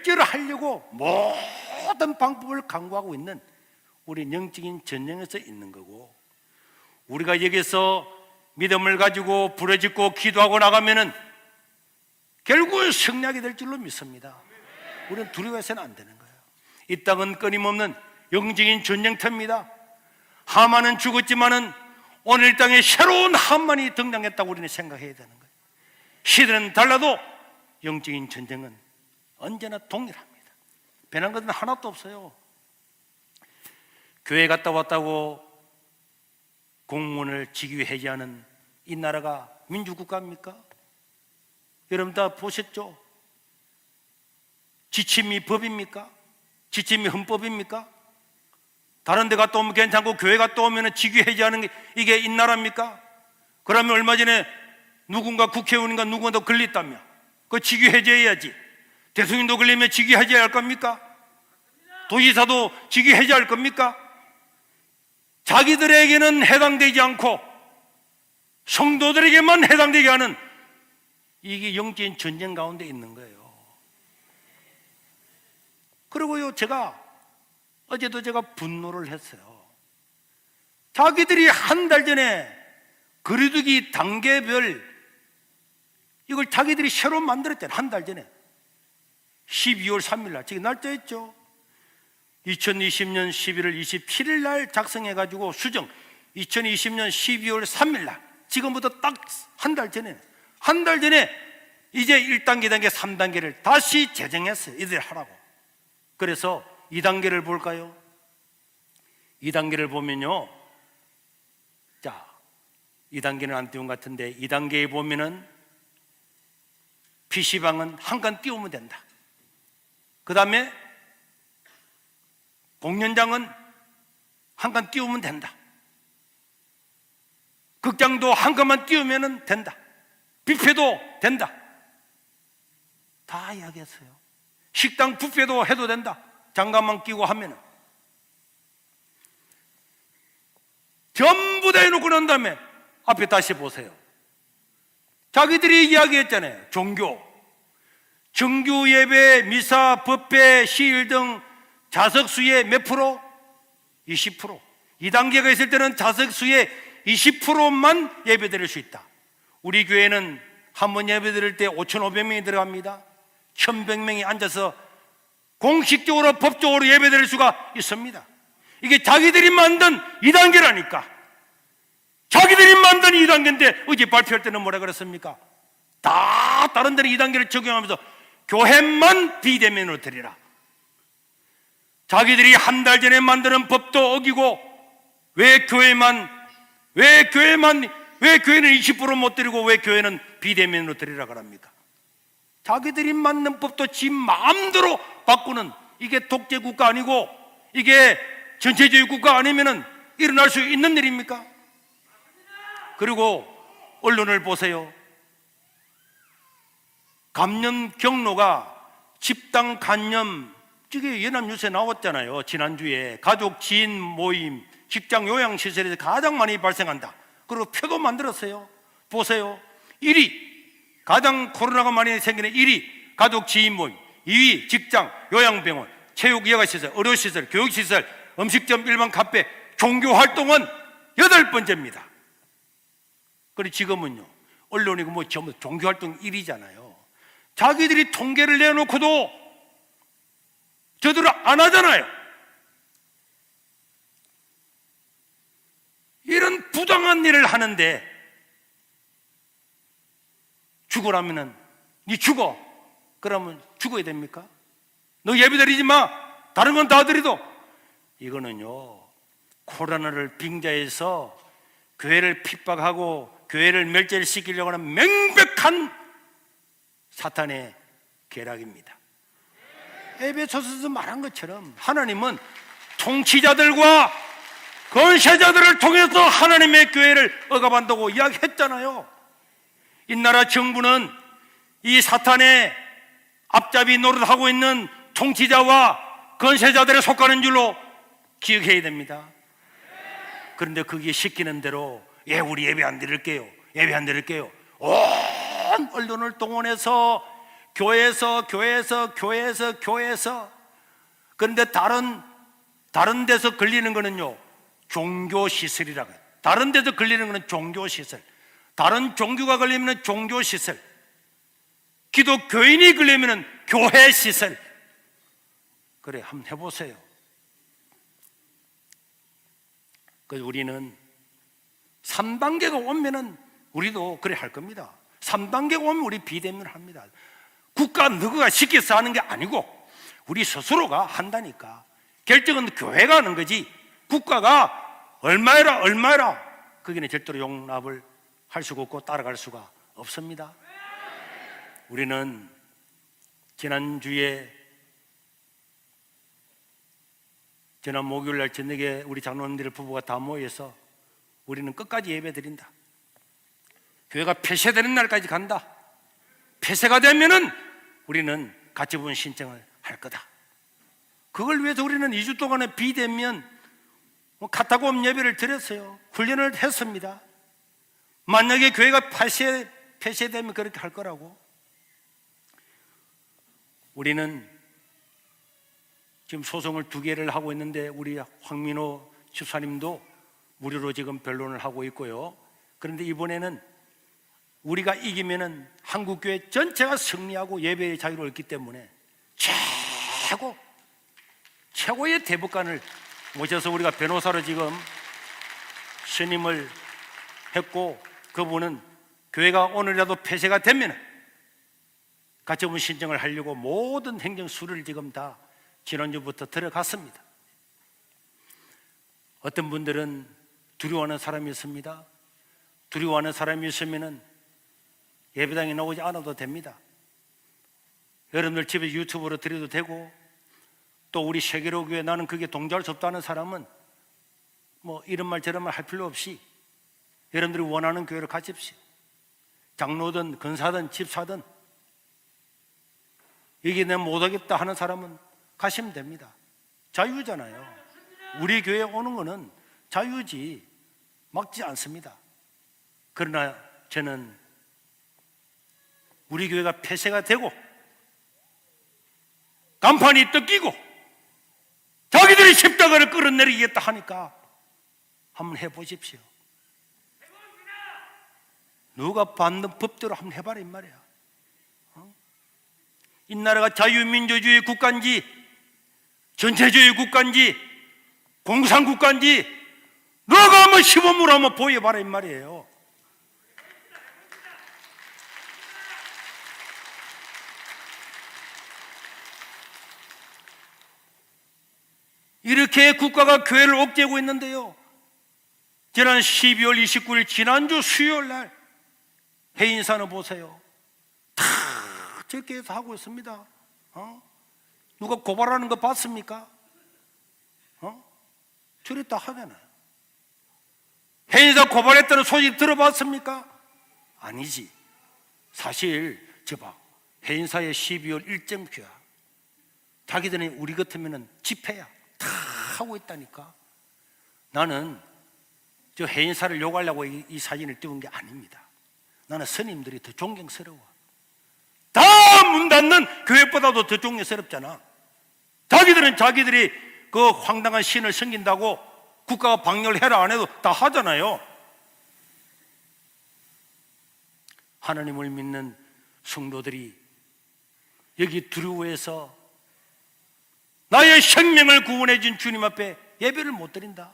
멸절하려고 모든 방법을 강구하고 있는 우리 영적인 전쟁에서 있는 거고 우리가 여기서 믿음을 가지고 부르짖고 기도하고 나가면은 결국은 승리하게 될 줄로 믿습니다. 우리는 두려워해서는 안 되는 거예요. 이 땅은 끊임없는 영적인 전쟁터입니다. 하만은 죽었지만은 오늘 이 땅에 새로운 하만이 등장했다고 우리는 생각해야 되는 거예요. 시대는 달라도 영적인 전쟁은 언제나 동일합니다. 변한 것은 하나도 없어요. 교회 갔다 왔다고 공무원을 직위 해제하는 이 나라가 민주국가입니까? 여러분 다 보셨죠? 지침이 법입니까? 지침이 헌법입니까? 다른 데 갔다 오면 괜찮고 교회 갔다 오면 직위 해제하는 게 이게 이 나라입니까? 그러면 얼마 전에 누군가 국회의원인가 누군가 더 걸렸다며 그 직위 해제해야지 대통령도 걸리면 직위 해제할 겁니까? 도지사도 직위 해제할 겁니까? 자기들에게는 해당되지 않고 성도들에게만 해당되게 하는 이게 영적인 전쟁 가운데 있는 거예요. 그리고요, 제가 어제도 제가 분노를 했어요. 자기들이 한 달 전에 거리두기 단계별 이걸 자기들이 새로 만들었잖아요. 한 달 전에. 12월 3일 날. 저기 날짜였죠. 2020년 11월 27일 날 작성해 가지고 수정 2020년 12월 3일 날 지금부터 딱 한 달 전에 한 달 전에 이제 1단계, 2단계, 3단계를 다시 제정했어요. 이들 하라고. 그래서 2단계를 볼까요? 2단계를 보면요. 자, 2단계는 안 띄운 것 같은데 2단계에 보면은 PC방은 한 칸 띄우면 된다. 그 다음에 공연장은 한칸 띄우면 된다. 극장도 한 칸만 띄우면 된다. 뷔페도 된다. 다 이야기했어요. 식당 뷔페도 해도 된다. 장갑만 끼고 하면은. 전부 다 해놓고 난 다음에 앞에 다시 보세요. 자기들이 이야기했잖아요. 종교. 정규 예배, 미사, 법회, 시일 등 자석 수의 몇 프로? 20%. 2단계가 있을 때는 자석 수의 20%만 예배 드릴 수 있다. 우리 교회는 한 번 예배 드릴 때 5,500명이 들어갑니다. 1,100명이 앉아서 공식적으로 법적으로 예배 드릴 수가 있습니다. 이게 자기들이 만든 2단계라니까. 자기들이 만든 2단계인데 어제 발표할 때는 뭐라 그랬습니까? 다 다른 데는 2단계를 적용하면서 교회만 비대면으로 드리라. 자기들이 한 달 전에 만드는 법도 어기고 왜 교회만 왜 교회만 왜 교회는 20%못 드리고 왜 교회는 비대면으로 드리라 그럽니까? 자기들이 만든 법도 지 마음대로 바꾸는 이게 독재 국가 아니고 이게 전체주의 국가 아니면은 일어날 수 있는 일입니까? 그리고 언론을 보세요. 감염 경로가 집단 간염 저게 연합뉴스에 나왔잖아요. 지난주에 가족 지인 모임, 직장 요양시설에서 가장 많이 발생한다. 그리고 표도 만들었어요. 보세요. 1위 가장 코로나가 많이 생기는 1위 가족 지인 모임, 2위 직장 요양병원, 체육 여가시설, 의료시설, 교육시설, 음식점 일반 카페, 종교 활동은 여덟 번째입니다. 그리고 지금은요. 언론이고 뭐 전부 종교 활동 1위잖아요. 자기들이 통계를 내놓고도 저들은 안 하잖아요. 이런 부당한 일을 하는데 죽으라면은 니 죽어. 그러면 죽어야 됩니까? 너 예배 드리지 마. 다른 건 다 드리도 이거는요. 코로나를 빙자해서 교회를 핍박하고 교회를 멸절시키려고 하는 명백한 사탄의 계략입니다. 에베소서에서 말한 것처럼 하나님은 통치자들과 건세자들을 통해서 하나님의 교회를 억압한다고 이야기했잖아요. 이 나라 정부는 이 사탄의 앞잡이 노릇하고 있는 통치자와 건세자들에 속하는 줄로 기억해야 됩니다. 그런데 그게 시키는 대로 예 우리 예배 안 드릴게요. 예배 안 드릴게요. 온 언론을 동원해서 교회에서 교회에서 교회에서 교회에서 그런데 다른 다른 데서 걸리는 거는요 종교 시설이라고 해요. 다른 데서 걸리는 거는 종교 시설. 다른 종교가 걸리면 종교 시설. 기독교인이 걸리면 교회 시설. 그래 한번 해보세요. 그 우리는 3단계가 오면은 우리도 그래 할 겁니다. 3단계가 오면 우리 비대면을 합니다. 국가 누구가 시켜서 하는 게 아니고 우리 스스로가 한다니까. 결정은 교회가 하는 거지. 국가가 얼마라 얼마라 거기는 절대로 용납을 할 수가 없고 따라갈 수가 없습니다. 우리는 지난주에 지난 목요일 날 저녁에 우리 장로님들 부부가 다 모여서 우리는 끝까지 예배 드린다. 교회가 폐쇄되는 날까지 간다. 폐쇄가 되면은 우리는 가치분 신청을 할 거다. 그걸 위해서 우리는 2주 동안의 비대면 뭐 카타콤 예배를 드렸어요. 훈련을 했습니다. 만약에 교회가 폐쇄, 폐쇄되면 그렇게 할 거라고. 우리는 지금 소송을 두 개를 하고 있는데 우리 황민호 집사님도 무료로 지금 변론을 하고 있고요. 그런데 이번에는 우리가 이기면은 한국 교회 전체가 승리하고 예배의 자유를 얻기 때문에 최고 최고의 대법관을 모셔서 우리가 변호사로 지금 스님을 했고 그분은 교회가 오늘이라도 폐쇄가 되면 가처분 신청을 하려고 모든 행정 수를 지금 다 지난주부터 들어갔습니다. 어떤 분들은 두려워하는 사람이 있습니다. 두려워하는 사람이 있으면은 예배당에 나오지 않아도 됩니다. 여러분들 집에 유튜브로 드려도 되고 또 우리 세계로 교회 나는 그게 동조할 수 없다는 사람은 뭐 이런 말 저런 말 할 필요 없이 여러분들이 원하는 교회를 가십시오. 장로든 근사든 집사든 이게 내가 못하겠다 하는 사람은 가시면 됩니다. 자유잖아요. 우리 교회에 오는 거는 자유지 막지 않습니다. 그러나 저는 우리 교회가 폐쇄가 되고 간판이 뜯기고 자기들이 십자가를 끌어내리겠다 하니까 한번 해보십시오. 누가 받는 법대로 한번 해봐라 이 말이야. 어? 이 나라가 자유민주주의 국가인지 전체주의 국가인지 공산국가인지 너가 한번 시범으로 한번 보여봐라 이 말이에요. 이렇게 국가가 교회를 옥죄고 있는데요. 지난 12월 29일 지난주 수요일 날 해인사는 보세요. 다 저렇게 해서 하고 있습니다. 어? 누가 고발하는 거 봤습니까? 어? 저리 다 하잖아요. 해인사 고발했다는 소식 들어봤습니까? 아니지. 사실 저봐 해인사의 12월 일정표야. 자기들은 우리 같으면 집회야. 다 하고 있다니까. 나는 저 해인사를 욕하려고 이, 이 사진을 띄운 게 아닙니다. 나는 스님들이 더 존경스러워. 다 문 닫는 교회보다도 더 존경스럽잖아. 자기들은 자기들이 그 황당한 신을 섬긴다고 국가가 방역을 해라 안 해도 다 하잖아요. 하나님을 믿는 성도들이 여기 두려워해서 나의 생명을 구원해 준 주님 앞에 예배를 못 드린다.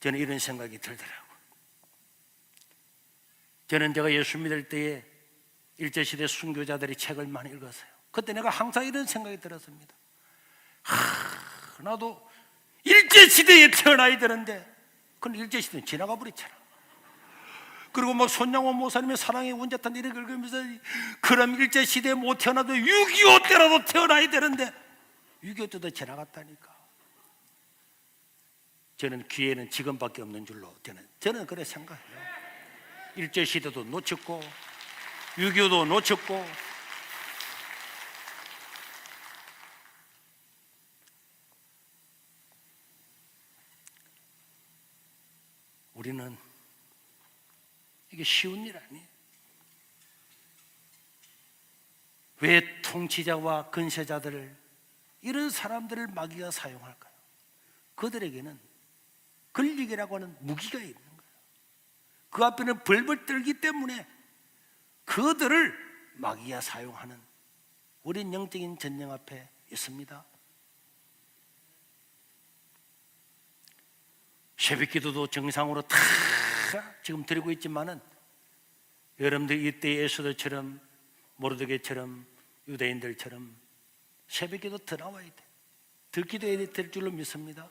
저는 이런 생각이 들더라고요. 저는 제가 예수 믿을 때에 일제시대 순교자들이 책을 많이 읽었어요. 그때 내가 항상 이런 생각이 들었습니다. 하, 나도 일제시대에 태어나야 되는데, 그건 일제시대는 지나가 버렸잖아. 그리고 뭐 손양호 모사님의 사랑의 원자탄 이런 걸 읽으면서 그럼 일제 시대에 못 태어나도 6.25 때라도 태어나야 되는데 6.25 때도 지나갔다니까. 저는 기회는 지금밖에 없는 줄로 저는, 저는 그래 생각해요. 일제 시대도 놓쳤고 6.25도 놓쳤고 우리는 이게 쉬운 일 아니에요. 왜 통치자와 근세자들을 이런 사람들을 마귀가 사용할까요? 그들에게는 권력이라고 하는 무기가 있는 거예요. 그 앞에는 벌벌 떨기 때문에 그들을 마귀가 사용하는 우린 영적인 전쟁 앞에 있습니다. 새벽 기도도 정상으로 다 지금 드리고 있지만은 여러분들 이때 에스더처럼 모르드게처럼 유대인들처럼 새벽 기도 더 나와야 돼. 더 기도해야 될 줄로 믿습니다.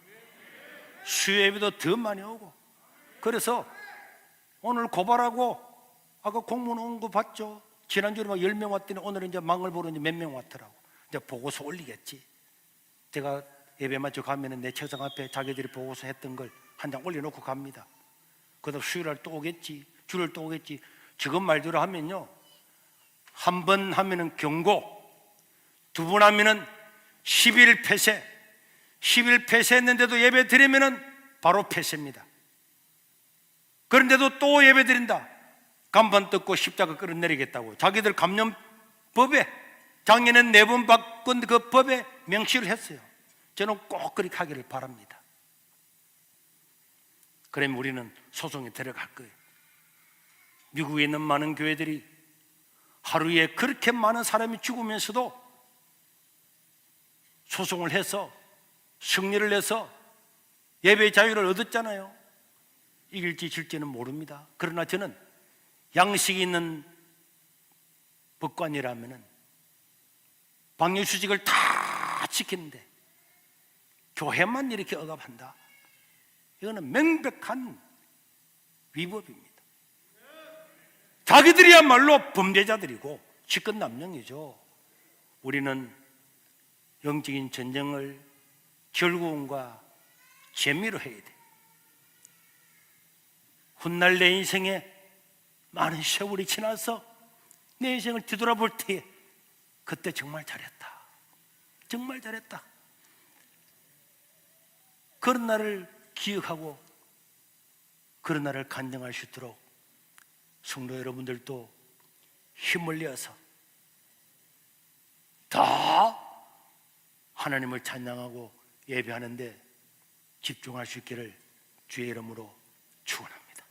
수요예배도 더 많이 오고. 그래서 오늘 고발하고 아까 공문 온 거 봤죠? 지난주에 막 10명 왔더니 오늘은 이제 망을 보러 이제 몇 명 왔더라고. 이제 보고서 올리겠지. 제가 예배 마쳐 가면은 내 책상 앞에 자기들이 보고서 했던 걸 한 장 올려놓고 갑니다. 그다음 수요일 또 오겠지. 주일 또 오겠지. 지금 말대로 하면요. 한 번 하면은 경고, 두 번 하면은 10일 폐쇄, 10일 폐쇄했는데도 예배 드리면은 바로 폐쇄입니다. 그런데도 또 예배 드린다. 간판 뜯고 십자가 끌어내리겠다고. 자기들 감염법에 작년엔 네 번 바꾼 그 법에 명시를 했어요. 저는 꼭 그렇게 하기를 바랍니다. 그러면 우리는 소송에 들어갈 거예요. 미국에 있는 많은 교회들이 하루에 그렇게 많은 사람이 죽으면서도 소송을 해서 승리를 해서 예배 자유를 얻었잖아요. 이길지 질지는 모릅니다. 그러나 저는 양식이 있는 법관이라면은 방역 수직을 다 지키는데 교회만 이렇게 억압한다. 이거는 명백한 위법입니다. 자기들이야말로 범죄자들이고 직권 남용이죠. 우리는 영적인 전쟁을 결국은과 재미로 해야 돼. 훗날 내 인생에 많은 세월이 지나서 내 인생을 뒤돌아볼 때에 그때 정말 잘했다. 정말 잘했다. 그런 날을 기억하고 그런 날을 간증할 수 있도록 성도 여러분들도 힘을 내어서 더 하나님을 찬양하고 예배하는데 집중할 수 있기를 주의 이름으로 축원합니다.